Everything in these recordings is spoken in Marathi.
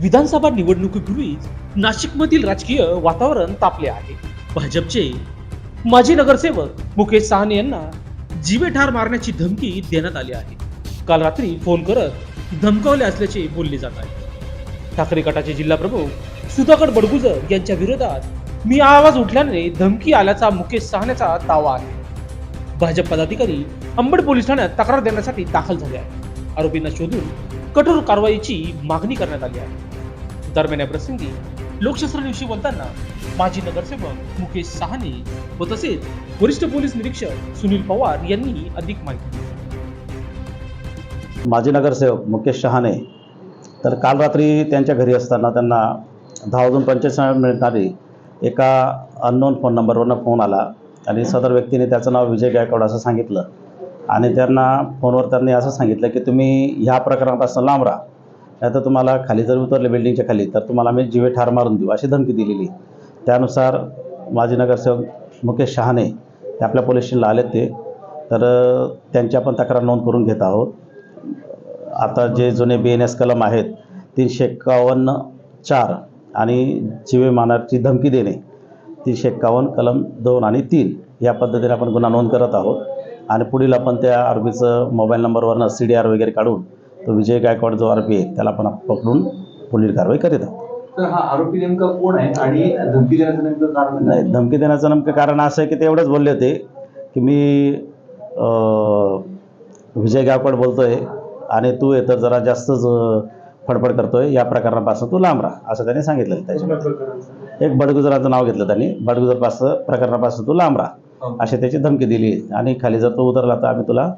विधानसभा निवडणुकीपूर्वीच नाशिकमधील राजकीय वातावरण तापले आहे. भाजपचे माजी नगरसेवक मुकेश सहाने यांना जीवे ठार मारण्याची धमकी देण्यात आली आहे. काल रात्री फोन करत धमकावले असल्याचे बोलले जात आहे. ठाकरे गटाचे जिल्हा प्रमुख सुधाकर बडगुजर यांच्या विरोधात मी आवाज उठल्याने धमकी आल्याचा मुकेश सहाण्याचा दावा आहे. भाजप पदाधिकारी अंबड पोलीस ठाण्यात तक्रार देण्यासाठी दाखल झाले आहे आरोपींना शोधून कठोर कारवाईची मागणी करण्यात आली आहे. दरम्यान या प्रसंगी लोकशास्त्राविषयी बोलताना माजी नगरसेवक मुकेश सहाने व तसेच वरिष्ठ पोलीस निरीक्षक सुनील पवार यांनी अधिक माहिती दिली. माजी नगरसेवक मुकेश शहाणे तर काल रात्री त्यांच्या घरी असताना त्यांना दहा वाजून पंचेचाळीस मिनिटांनी एका अननोन फोन नंबरवरनं फोन आला आणि सदर व्यक्तीने त्याचं नाव विजय गायकवाड असं सांगितलं. आणि त्यांना फोनवर त्यांनी असं सांगितलं की तुम्ही ह्या प्रकरणापासून लांब राहा. नाही तर तुम्हाला खाली जर उतरले बिल्डिंगच्या खाली तर तुम्हाला आम्ही जीवे ठार मारून देऊ अशी धमकी दिलेली. त्यानुसार माजी नगरसेवक मुकेश शहाणे हे आपल्या पोलीस स्टेशनला आले ते. तर त्यांची आपण तक्रार नोंद करून घेत आहोत. आता जे जुने बी एन एस कलम आहेत तीनशे एक्कावन्न चार आणि जीवे मारण्याची धमकी देणे तीनशे एक्कावन्न कलम दोन आणि तीन या पद्धतीने आपण गुन्हा नोंद करत आहोत. आणि पुढील आपण त्या आरोपीचं मोबाईल नंबरवरनं सी डी आर वगैरे काढून तो विजय गायकवाड जो आरोपी आहे त्याला आपण पकडून पुढील कारवाई करीत आहोत. तर हा आरोपी नेमका कोण आहे आणि धमकी देण्याचं नेमकं कारण नाही धमकी देण्याचं नेमकं कारण असं आहे की ते एवढंच बोलले होते की मी विजय गायकवाड बोलतो आहे आणि तू तर जरा जास्तच फडफड करतोय या प्रकरणापासून तू लांब राहा असं त्यांनी सांगितलं त्याच्यामध्ये एक बडगुजराचं नाव घेतलं त्यांनी बडगुजरपासून प्रकरणापासून तू लांब राहा. अशी त्याची धमकी दिली. आणि खाली जर तो उतरला तर आम्ही तुला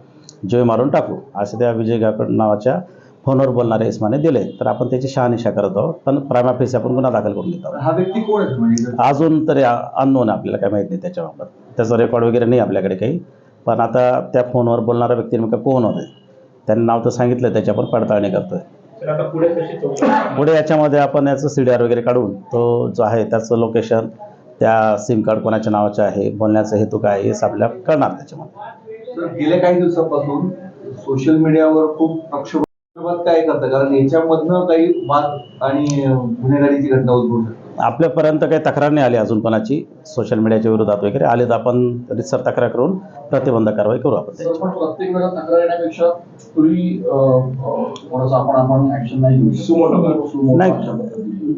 जोय मारून टाकू. असे त्या विजय गायकवाड नावाच्या फोनवर बोलणाऱ्या इस्माने दिले. तर आपण त्याची शहानिशा करत आहोत. पण प्रायमाफिस आपण गुन्हा दाखल करून घेत आहोत. हा व्यक्ती कोण आहे? म्हणजे अजून तरी अननोन आपल्याला काय माहीत नाही त्याच्याबाबत त्याचा रेकॉर्ड वगैरे नाही आपल्याकडे काही. पण आता त्या फोनवर बोलणारा व्यक्ती नेमका कोण होते? त्यांनी नाव तर सांगितलं त्याची आपण पडताळणी करतोय. पुढे याच्यामध्ये आपण याचं सी डी आर वगैरे काढून तो जो आहे त्याचं लोकेशन त्या सिम कार्ड कोणाच्या नावाचे आहे बोलण्याचा हेतू काय हे आपल्याला कळणार त्याच्यामध्ये. तर गेल्या काही दिवसापासून सोशल मीडियावर खूप प्रक्षोभ काय करतं कारण याच्यामधनं काही वाद आणि गुन्हेगारीची घटना उद्भवू शकते आपल्यापर्यंत काही तक्रार नाही आली अजून कोणाची. सोशल मीडियाच्या विरोधात वगैरे आले तर आपण रितसर तक्रार करून प्रतिबंध कारवाई करू आपण प्रत्येक तक्रार येण्यापेक्षा पूर्वी नाही.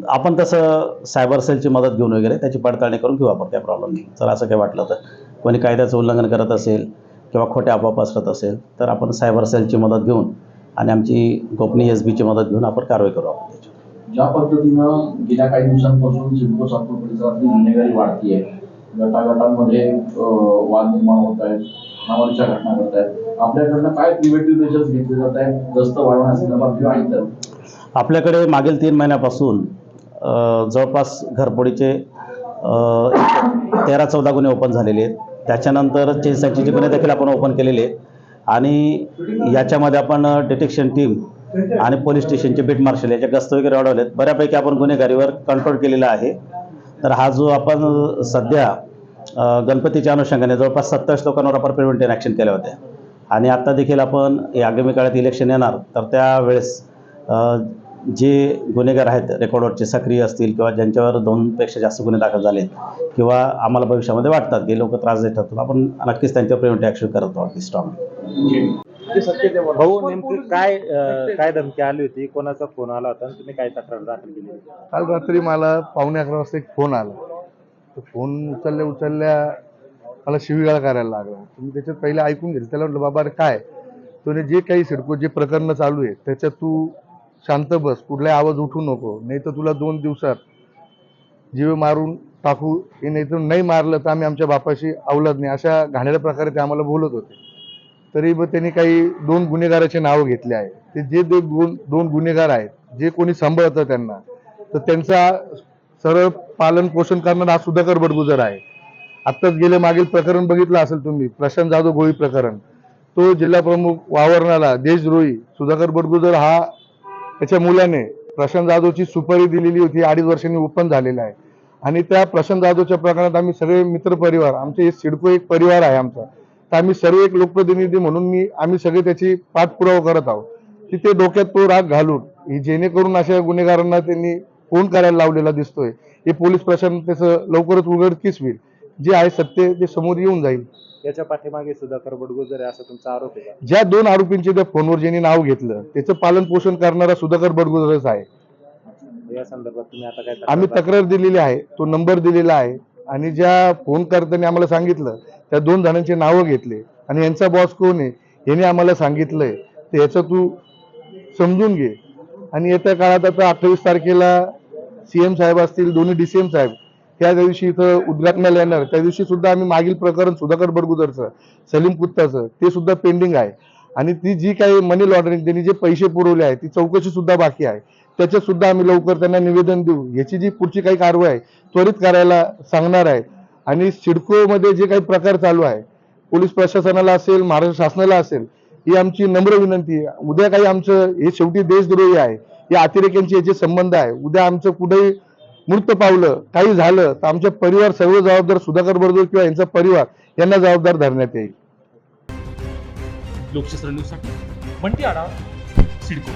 आपण तसं सायबर सेलची मदत घेऊन वगैरे त्याची पडताळणी करून घेऊ आपण काय प्रॉब्लेम नाही. जर असं काही वाटलं तर. कोणी कायद्याचं उल्लंघन करत असेल किंवा खोट्या अफवा पसरत असेल तर आपण सायबर सेलची मदत घेऊन आणि आमची गोपनीय एस बीची मदत घेऊन आपण कारवाई करू आपण त्याची. ज्या पद्धतीनं गेल्या काही दिवसांपासून सिडको सातपूर परिसरातली गुन्हेगारी वाढतीये. गटागटांमध्ये वाद निर्माण होत आहेत नावाच्या घटना घडत आहेत आपल्याकडनं काय प्रिव्हेटिव्ह मेजर्स घेतले जात आहेत गस्त वाढवण्यासंदर्भात किंवा इतर? आपल्याकडे मागील तीन महिन्यापासून जवळपास घरपोडीचे तेरा चौदा गुन्हे ओपन झालेले आहेत. त्याच्यानंतर चेसाचीचे गुन्हे देखील आपण ओपन केलेले आहेत. आणि याच्यामध्ये आपण डिटेक्शन टीम आणि पोलीस स्टेशनचे बीट मार्शल याच्या गस्त वगैरे वाढवलेत. बऱ्यापैकी आपण गुन्हेगारीवर कंट्रोल केलेला आहे. तर हा जो आपण सध्या गणपतीच्या अनुषंगाने जवळपास सत्तावीस लोकांवर आपण प्रिव्हेंटिव्ह ॲक्शन केल्या होत्या. आणि आत्ता देखील आपण आगामी काळात इलेक्शन येणार तर त्यावेळेस जे गुन्हेगार आहेत रेकॉर्डवरचे सक्रिय असतील किंवा ज्यांच्यावर दोनपेक्षा जास्त गुन्हे दाखल झाले किंवा आम्हाला भविष्यामध्ये वाटतात की लोक त्रास देत आपण नक्कीच त्यांच्यावर प्रिव्हेंटिव्ह ॲक्शन करत आहोत स्ट्रॉंग भाऊ नेमकी काय अं, काय धमकी आली होती? कोणाचा फोन आला होता आणि तुम्ही काय तक्रार दाखल केली होती? काल रात्री मला पावणे अकरा वाजता एक फोन आला. तो फोन उचलल्या उचलल्या मला शिवीगाळ करायला लागला. मी त्याच्यात पहिले ऐकून घेतलं त्याला म्हटलं बाबा अरे काय? तो जे काही सिडको जे प्रकरणं चालू आहे त्याच्यात तू शांत बस. कुठलाही आवाज उठू नको. नाही तर तुला दोन दिवसात जीव मारून टाकू. हे नाही तर नाही मारलं तर आम्ही आमच्या बापाशी अवलत नाही अशा घाणेऱ्या प्रकारे ते आम्हाला बोलत होते. तरी मग त्यांनी काही दोन गुन्हेगाराचे नावं घेतले आहे ते जे दो- दोन दोन गुन्हेगार आहेत जे कोणी सांभाळतं त्यांना तर त्यांचा सरळ पालन पोषण करणारा हा सुधाकर बडगुजर आहे. आत्ताच गेले मागील प्रकरण बघितलं असेल तुम्ही प्रशांत जाधव गोळी प्रकरण. तो जिल्हा प्रमुख वावरणाला देशद्रोही सुधाकर बडगुजर हा त्याच्या मुलाने प्रशांत जाधवची सुपारी दिलेली होती अडीच वर्षांनी ओपन झालेला आहे. आणि त्या प्रशांत जाधवच्या प्रकरणात आम्ही सगळे मित्रपरिवार आमचे सिडको एक परिवार आहे आमचा. तर आम्ही सर्व एक लोकप्रतिनिधी म्हणून मी आम्ही सगळे त्याची पाठपुरावा करत आहोत. तिथे डोक्यात तो राग घालून ही जेणेकरून अशा गुन्हेगारांना त्यांनी फोन करायला लावलेला दिसतोय. हे पोलीस प्रशासन त्याचं लवकरच उघडकीस होईल. जे आहे सत्य ते समोर येऊन जाईल. याच्या पाठीमागे सुधाकर बडगुजर आहे असा तुमचा आरोप आहे? ज्या दोन आरोपींचे त्या फोनवर ज्यांनी नाव घेतलं त्याचं पालन पोषण करणारा सुधाकर बडगुजरच आहे. या संदर्भात तुम्ही आता काय आम्ही तक्रार तक्रार दिलेली आहे तो नंबर दिलेला आहे. आणि ज्या फोन करताना आम्हाला सांगितलं त्या दोन जणांची नावं घेतले. आणि यांचा बॉस कोण आहे? याने आम्हाला सांगितलंय. तर याचं तू समजून घे. आणि येत्या काळात आता अठ्ठावीस तारखेला सीएम साहेब असतील दोन्ही डीसीएम साहेब त्या दिवशी इथं उद्घाटनाला येणार. त्या दिवशी सुद्धा आम्ही मागील प्रकरण सुधाकर बडगुदरचं सलीम कुत्ताचं ते सुद्धा पेंडिंग आहे. आणि ती जी काही मनी लॉन्ड्रिंग त्यांनी जे पैसे पुरवले आहे ती चौकशी सुद्धा बाकी आहे. त्याच्यात सुद्धा आम्ही लवकर त्यांना निवेदन देऊ. याची जी पुढची काही कारवाई आहे त्वरित करायला सांगणार आहे. आणि सिडकोमध्ये जे काही प्रकार चालू आहे पोलीस प्रशासनाला असेल महाराष्ट्र शासनाला असेल ही आमची नम्र विनंती आहे. उद्या काही आमचं हे शेवटी देशद्रोही आहे या अतिरेक्यांचे याचे संबंध आहे. उद्या आमचं कुठेही मृत पावलं काही झालं तर आमच्या परिवार सर्व जबाबदार सुधाकर बरोबर किंवा यांचा परिवार यांना जबाबदार धरण्यात येईल. लोकशास्त्र न्यूजसाठी म्हणते आडा सिडको.